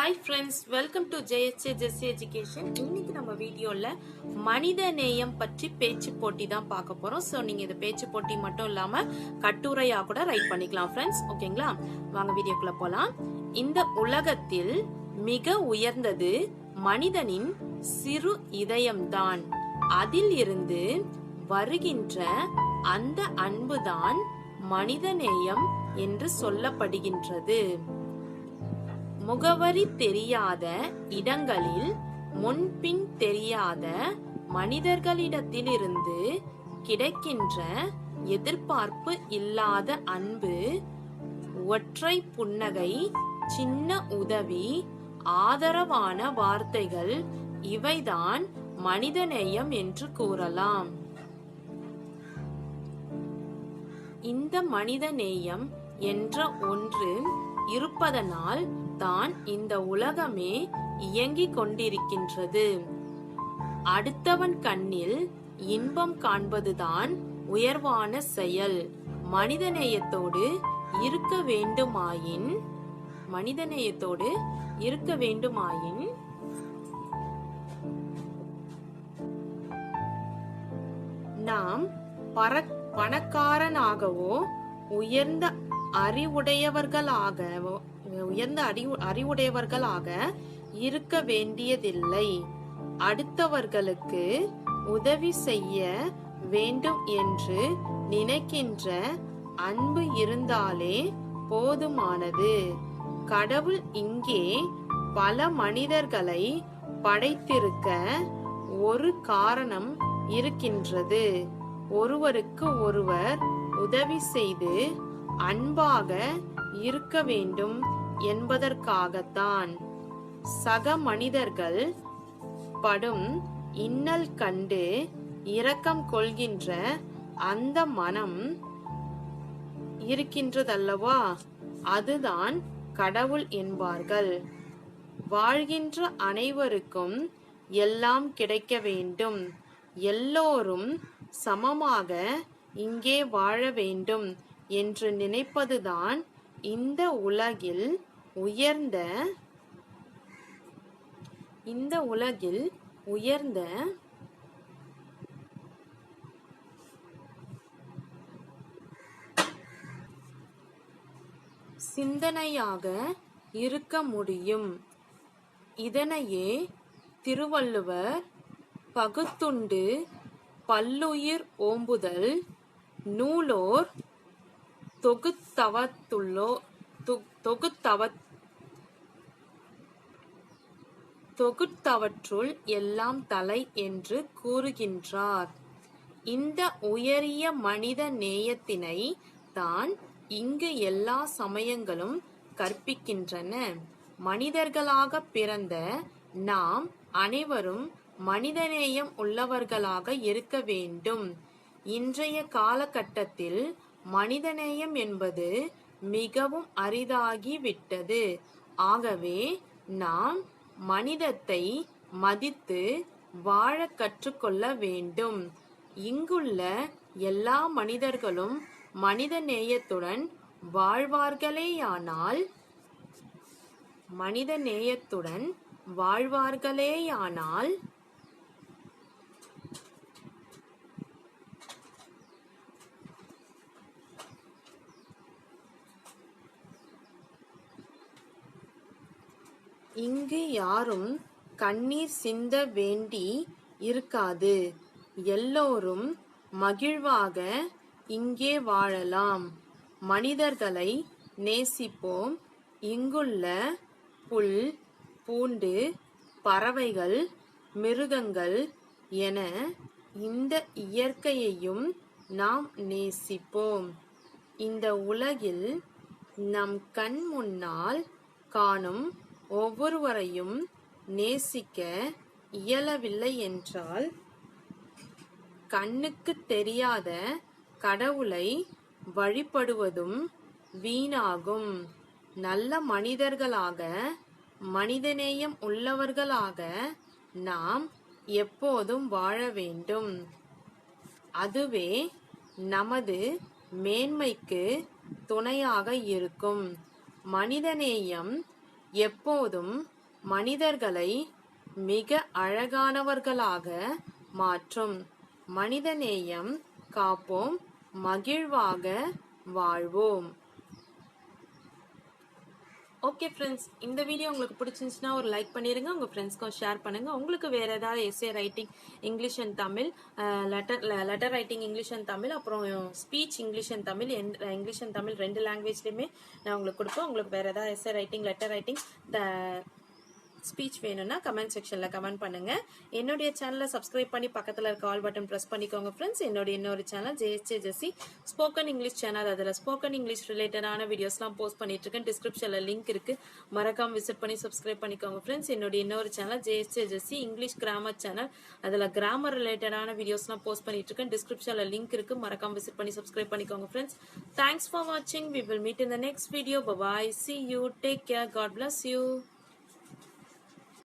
Hi friends welcome to ஜெயஸ்ஏ ஜெஸ் education இன்னைக்கு நம்ம வீடியோவில் மனித நேயம் பற்றி பேச்சு போட்டி தான் பார்க்க போகிறோம் ஸோ நீங்கள் இந்த பேச்சு போட்டி மட்டும் இல்லாமல் கட்டுரையாக கூட ரைட் பண்ணிக்கலாம் ஃப்ரெண்ட்ஸ் ஓகேங்களா வாங்க வீடியோக்குள்ளே போகலாம் இந்த உலகத்தில் மிக உயர்ந்தது மனிதனின் சிறு இதயம்தான். அதில் இருந்து வருகின்ற அந்த அன்புதான் மனிதநேயம் என்று சொல்லப்படுகின்றது. முகவரி தெரியாத இடங்களில் முன்பின் தெரியாத மனிதர்களிடத்திலிருந்து கிடைக்கின்ற எதிர்பார்ப்பு இல்லாத அன்பு ஒற்றை புன்னகை சின்ன உதவி ஆதரவான வார்த்தைகள் இவைதான் மனிதநேயம் என்று கூறலாம். இந்த மனிதநேயம் என்ற ஒன்று இருப்பதனால் தான் இந்த உலகமே இயங்கிக் கொண்டிருக்கின்றது. அடுத்தவன் கண்ணில் இன்பம் காண்பதுதான் உயர்வான செயல். மனிதநேயத்தோடு இருக்க வேண்டுமாயின் மனிதநேயத்தோடு இருக்க வேண்டுமாயின். நாம் பணக்காரனாகவோ உயர்ந்த அறிவுடையவர்களாக உயர்ந்த அறிவு அறிவுடையவர்களாக இருக்க வேண்டியதில்லை. அடுத்தவர்களுக்கு உதவி செய்ய வேண்டும் என்று நினைக்கின்ற அன்பு இருந்தாலே போதுமானது. கடவுள் இங்கே பல மனிதர்களை படைத்திருக்க ஒரு காரணம் இருக்கின்றது. ஒருவருக்கு ஒருவர் உதவி செய்து அன்பாக இருக்க வேண்டும் என்பதற்காகத்தான். சக மனிதர்கள் படும் இன்னல் கண்டு இரக்கம் கொள்கின்ற அந்த மனம் இருக்கின்றதல்லவா? அதுதான் கடவுள் என்பார்கள். வாழ்கின்ற அனைவருக்கும் எல்லாம் கிடைக்க வேண்டும். எல்லோரும் சமமாக இங்கே வாழ வேண்டும். என்று நினைப்பதுதான் இந்த உலகில் உயர்ந்த இந்த உலகில் உயர்ந்த சிந்தனையாக இருக்க முடியும். இதனையே திருவள்ளுவர் பகுத்துண்டு பல்லுயிர் ஓம்புதல் நூலோர் தொகுத்தவத்துள்ளோ தொகுத்தவத் தொகுத்தவற்றுள் எல்லாம் தலை என்று கூறுகின்றார். இந்த உயரிய மனித நேயத்தினை தான் இங்கு எல்லா சமயங்களும் கற்பிக்கின்றன. மனிதர்களாக பிறந்த நாம் அனைவரும் மனிதநேயம் உள்ளவர்களாக இருக்க வேண்டும். இன்றைய காலகட்டத்தில் மனிதநேயம் என்பது மிகவும் அரிதாகி விட்டது ஆகவே நாம் மனிதத்தை மதித்து வாழ கற்றுக்கொள்ள வேண்டும். இங்குள்ள எல்லா மனிதர்களும் மனித நேயத்துடன் வாழ்வார்களேயானால் மனித நேயத்துடன் வாழ்வார்களேயானால் இங்கு யாரும் கண்ணீர் சிந்த வேண்டி இருக்காது. எல்லோரும் மகிழ்வாக இங்கே வாழலாம். மனிதர்களை நேசிப்போம். இங்குள்ள புல் பூண்டு பறவைகள் மிருகங்கள் என இந்த இயற்கையையும் நாம் நேசிப்போம். இந்த உலகில் நம் கண் முன்னால் காணும் ஒவ்வொருவரையும் நேசிக்க இயலவில்லை என்றால் கண்ணுக்கு தெரியாத கடவுளை வழிபடுவதும் வீணாகும். நல்ல மனிதர்களாக மனிதநேயம் உள்ளவர்களாக நாம் எப்போதும் வாழ வேண்டும். அதுவே நமது மேன்மைக்கு துணையாக இருக்கும். மனிதநேயம் எப்போதும் மனிதர்களை மிக அழகானவர்களாக மாற்றும். மனிதநேயம் காப்போம் மகிழ்வாக வாழ்வோம். ஓகே ஃப்ரெண்ட்ஸ் இந்த வீடியோ உங்களுக்கு பிடிச்சிருந்துச்சுன்னா ஒரு லைக் பண்ணிடுங்க உங்கள் ஃப்ரெண்ட்ஸ்க்கும் ஷேர் பண்ணுங்கள் உங்களுக்கு வேறு ஏதாவது essay writing English and Tamil letter letter writing English and Tamil அப்புறம் speech English and Tamil English and Tamil ரெண்டு லாங்குவேஜ்லேயுமே நான் உங்களுக்கு கொடுப்பேன். உங்களுக்கு வேறு ஏதாவது essay writing letter writing the speech வேணும்னா கமெண்ட் செக்ஷனில் கமெண்ட் பண்ணுங்க. என்னுடைய சேனலை சப்ஸ்கிரைப் பண்ணி பக்கத்தில் இருக்க ஆல் பட்டன் ப்ரெஸ் பண்ணிக்கோங்க ஃப்ரெண்ட்ஸ் என்னுடைய இன்னொரு channel JSJ JC spoken English channel அதில் ஸ்போக்கன் இங்கிலீஷ் ரிலேட்டடான வீடியோஸ்லாம் போஸ்ட் பண்ணிட்டு இருக்கேன். டிஸ்கிரிப்ஷனில் லிங்க் இருக்கு. மறக்காம விசிட் பண்ணி சப்ஸ்கிரைப் பண்ணிக்கோங்க ஃப்ரெண்ட்ஸ் என்னுடைய இன்னொரு channel JSJ JC English grammar channel அதில் கிராமர் ரிலேட்டடான வீடியோஸ்லாம் போஸ்ட் பண்ணிட்டு இருக்கேன். டிஸ்கிரிப்ஷனில் லிங்க் இருக்கு. மறக்காம விசிட் பண்ணி சப்ஸ்கிரைப் பண்ணிக்கோங்க ஃப்ரெண்ட்ஸ் தேங்க்ஸ் ஃபார் வாட்சிங் we will meet in the next video bye see you take care God bless you